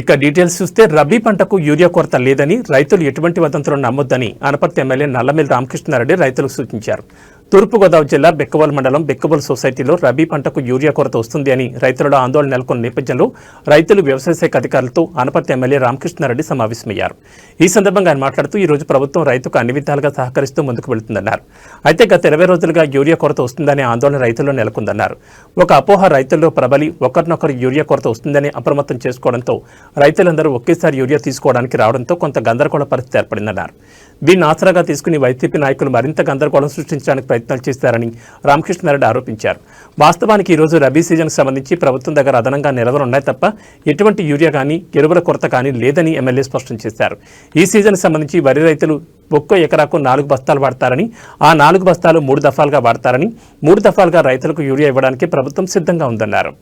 ఇక డీటెయిల్స్ చూస్తే రబీ పంటకు యూరియా కొరత లేదని రైతులు ఎటువంటి వదంతులు నమ్మొద్దని అనపర్తి ఎమ్మెల్యే నల్లమిల్లి రామకృష్ణారెడ్డి రైతులకు సూచించారు. తూర్పుగోదావరి జిల్లా బెక్కవోలు మండలం బెక్కవోలు సొసైటీలో రబీ పంటకు యూరియా కొరత వస్తుంది అని రైతులలో ఆందోళన నెలకొన్న నేపథ్యంలో రైతులు వ్యవసాయ శాఖ అధికారులతో అనపర్తి ఎమ్మెల్యే రామకృష్ణారెడ్డి సమావేశమయ్యారు. ఈ సందర్భంగా ఆయన మాట్లాడుతూ ఈ రోజు ప్రభుత్వం రైతుకు అన్ని విధాలుగా సహకరిస్తూ ముందుకు వెళుతుందన్నారు. అయితే గత ఇరవై రోజులుగా యూరియా కొరత వస్తుందనే ఆందోళన రైతుల్లో నెలకొందన్నారు. ఒక అపోహ రైతుల్లో ప్రబలి ఒకరినొకరు యూరియా కొరత వస్తుందని అప్రమత్తం చేసుకోవడంతో రైతులందరూ ఒకేసారి యూరియా తీసుకోవడానికి రావడంతో కొంత గందరగోళ పరిస్థితి ఏర్పడిందన్నారు. దీన్ని ఆసరాగా తీసుకుని వైసీపీ నాయకులు మరింత గందరగోళం సృష్టించడానికి ప్రయత్నాలు చేశారని రామకృష్ణారెడ్డి ఆరోపించారు. వాస్తవానికి ఈరోజు రబీ సీజన్కు సంబంధించి ప్రభుత్వం దగ్గర అదనంగా నిల్వలు ఉన్నాయి తప్ప ఎటువంటి యూరియా కానీ ఎరువుల కొరత కానీ లేదని ఎమ్మెల్యే స్పష్టం చేశారు. ఈ సీజన్కు సంబంధించి వరి రైతులు ఒక్కో ఎకరాకు నాలుగు బస్తాలు వాడతారని ఆ నాలుగు బస్తాలు మూడు దఫాలుగా వాడతారని మూడు దఫాలుగా రైతులకు యూరియా ఇవ్వడానికి ప్రభుత్వం సిద్ధంగా ఉందన్నారు.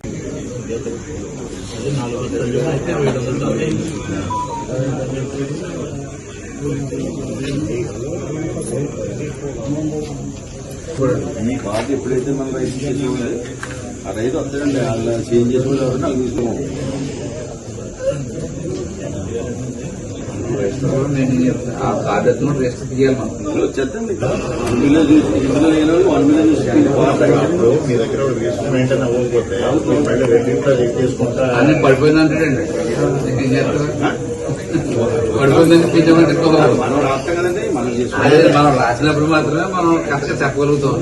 మీ కార్డు ఎప్పుడైతే మన రైతు చేసుకోవాలి ఆ రైతు వస్తాడండి వాళ్ళు చేంజ్ చేసుకోవాలి ఎవరు నాకు తీసుకోము ఆ కార్డు రిజిస్టర్ తీయాలి మనం ఇందులో వచ్చేస్తండి ఇందులో చూసి ఇందులో లేని వాళ్ళు వన్ మిలియన్ చూసి మీ దగ్గర రిజిస్టర్ మెయింటైన్ అవ్వకపోతే మళ్ళీ చెక్ చేసుకుంటా అన్ని పడిపోయిందంటాడండి ఏం చేస్తారు. మనం రాస్తాం కదండి మనం మనం రాసినప్పుడు మాత్రమే మనం కరెక్ట్గా చెప్పగలుగుతాం.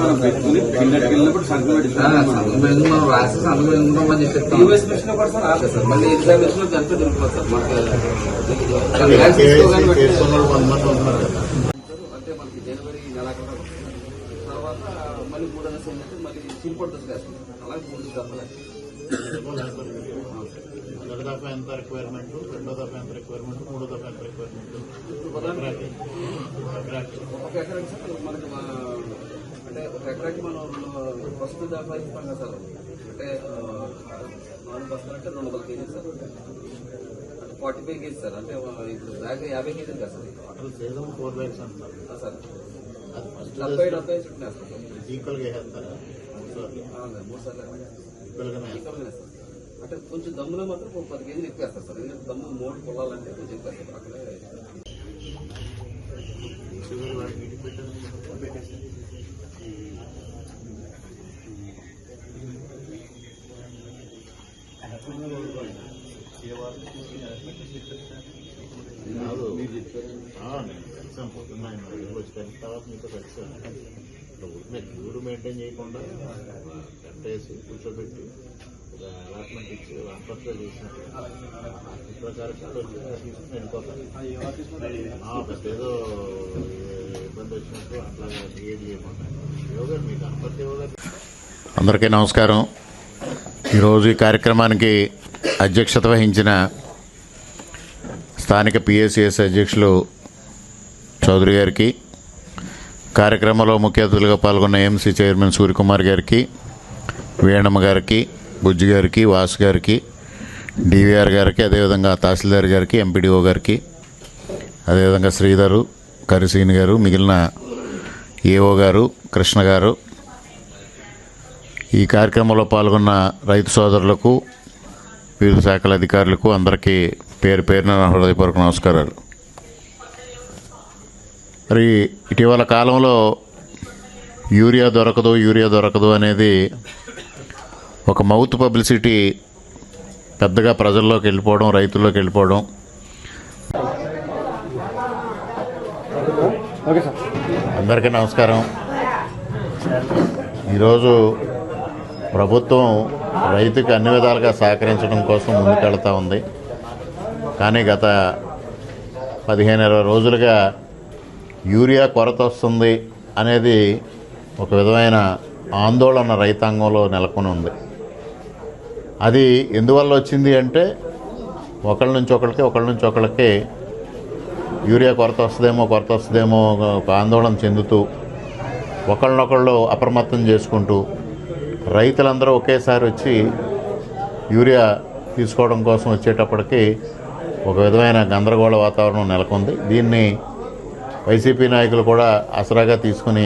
మనం పెట్టుకుని పిల్లకి వెళ్ళినప్పుడు పెట్టుకుంటాం సంతకం మీద మనం రాసి సంతకం వేసుకుంటాం అని చెప్పి చెప్తాం. సార్ మళ్ళీ గంట దొరికిపోతుంది సార్ కొంతమంది ఉంటున్నారు కదా. అంటే మనకి జనవరి నెలాఖరు. తర్వాత మళ్ళీ మూడో దశ ఏంటంటే మళ్ళీ దశ వేస్తాం అలాగే మూడు మొదటి దఫా ఎంత రిక్వైర్మెంట్ రెండో దఫా ఎంత రిక్వైర్మెంట్ మూడో దఫా ఎంత రిక్వైర్మెంట్ ఒక ఎకరాకి సార్ మనకి మా- అంటే ఒక ఎకరాకి మనం ఫస్ట్ దఫా ఇస్తాం కదా సార్. అంటే నాలుగు బస్తాలు అంటే రెండు వందల కేజీ సార్. అంటే ఫార్టీ ఫైవ్ కేజీ సార్. అంటే ఇప్పుడు బ్యాగ్ యాభై కేజీలు కదా సార్. అసలు ఫోర్ బ్యాగ్స్ అంటున్నారు. ఆ, సార్. డెబ్బై డెబ్బై చుట్టూ వేస్తాం సార్. ఈక్వల్గా వేస్తారా మూడు సార్లు ఆ, మూడు అంటే కొంచెం దమ్ములో మాత్రం ఒక పది కేజీలు ఎక్కువ వేస్తారు సార్. ఎందుకంటే దమ్ము మూడు పొలాలంటే కొంచెం ఎక్కువ వేస్తారు అక్కడే షుగర్ నేను కలిసాం పొద్దున్న ఆయన వచ్చి తర్వాత మీతో కలిసాను. మెయింటైన్ చేయకుండా కట్టేసి కూర్చోబెట్టి అలాట్మెంట్ ఇచ్చి చేసినట్టు ఈ ప్రకారం ఏదో ఇబ్బంది వచ్చినట్టు అట్లా క్రియేట్ చేయకుండా యోగా మీకు యోగా అందరికీ నమస్కారం. ఈరోజు ఈ కార్యక్రమానికి అధ్యక్షత వహించిన స్థానిక పిఎస్సిఎస్ అధ్యక్షులు చౌదరి గారికి కార్యక్రమంలో ముఖ్య అతిథులుగా పాల్గొన్న ఎంసీ చైర్మన్ సూర్యకుమార్ గారికి వేణమ్మ గారికి బుజ్జి గారికి వాసు గారికి డివిఆర్ గారికి అదేవిధంగా తహసీల్దార్ గారికి ఎంపీడీఓ గారికి అదేవిధంగా శ్రీధరు కరిసీని గారు మిగిలిన ఏఓ గారు కృష్ణ గారు. ఈ కార్యక్రమంలో పాల్గొన్న రైతు సోదరులకు వివిధ శాఖల అధికారులకు అందరికీ పేరు పేరున హృదయపూర్వక నమస్కారాలు. మరి ఇటీవల కాలంలో యూరియా దొరకదు యూరియా దొరకదు అనేది ఒక మౌత్ పబ్లిసిటీ పెద్దగా ప్రజల్లోకి వెళ్ళిపోవడం రైతుల్లోకి వెళ్ళిపోవడం. అందరికీ నమస్కారం. ఈరోజు ప్రభుత్వం రైతుకి అన్ని విధాలుగా సహకరించడం కోసం ముందుకెళ్తూ ఉంది. కానీ గత పదిహేను ఇరవై రోజులుగా యూరియా కొరత వస్తుంది అనేది ఒక విధమైన ఆందోళన రైతాంగంలో నెలకొని ఉంది అది ఎందువల్ల వచ్చింది అంటే ఒకళ్ళ నుంచి ఒకళ్ళకి ఒకళ్ళ నుంచి ఒకళ్ళకి యూరియా కొరత వస్తుందేమో కొరత వస్తుందేమో ఒక ఆందోళన చెందుతూ ఒకళ్ళనొకళ్ళు అప్రమత్తం చేసుకుంటూ రైతులందరూ ఒకేసారి వచ్చి యూరియా తీసుకోవడం కోసం వచ్చేటప్పటికి ఒక విధమైన గందరగోళ వాతావరణం నెలకొంది. దీన్ని వైసీపీ నాయకులు కూడా ఆసరాగా తీసుకుని